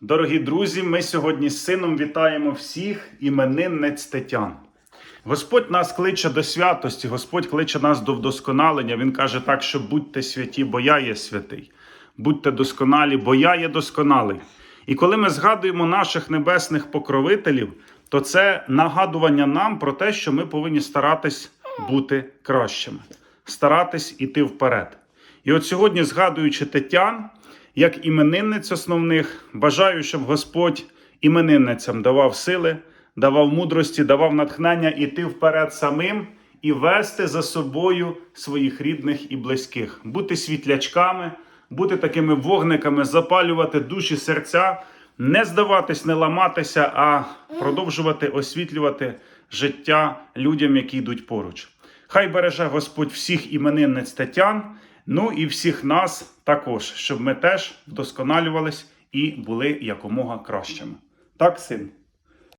Дорогі друзі, ми сьогодні з сином вітаємо всіх іменинниць Тетян. Господь нас кличе до святості, Господь кличе нас до вдосконалення. Він каже так, що будьте святі, бо я є святий. Будьте досконалі, бо я є досконалий. І коли ми згадуємо наших небесних покровителів, то це нагадування нам про те, що ми повинні старатись бути кращими, старатись іти вперед. І от сьогодні, згадуючи Тетян, як іменинниць основних, бажаю, щоб Господь іменинницям давав сили, давав мудрості, давав натхнення іти вперед самим і вести за собою своїх рідних і близьких, бути світлячками, бути такими вогниками, запалювати душі, серця, не здаватись, не ламатися, а продовжувати освітлювати життя людям, які йдуть поруч. Хай береже Господь всіх іменинниць Тетян, ну і всіх нас також, щоб ми теж вдосконалювались і були якомога кращими. Так, син?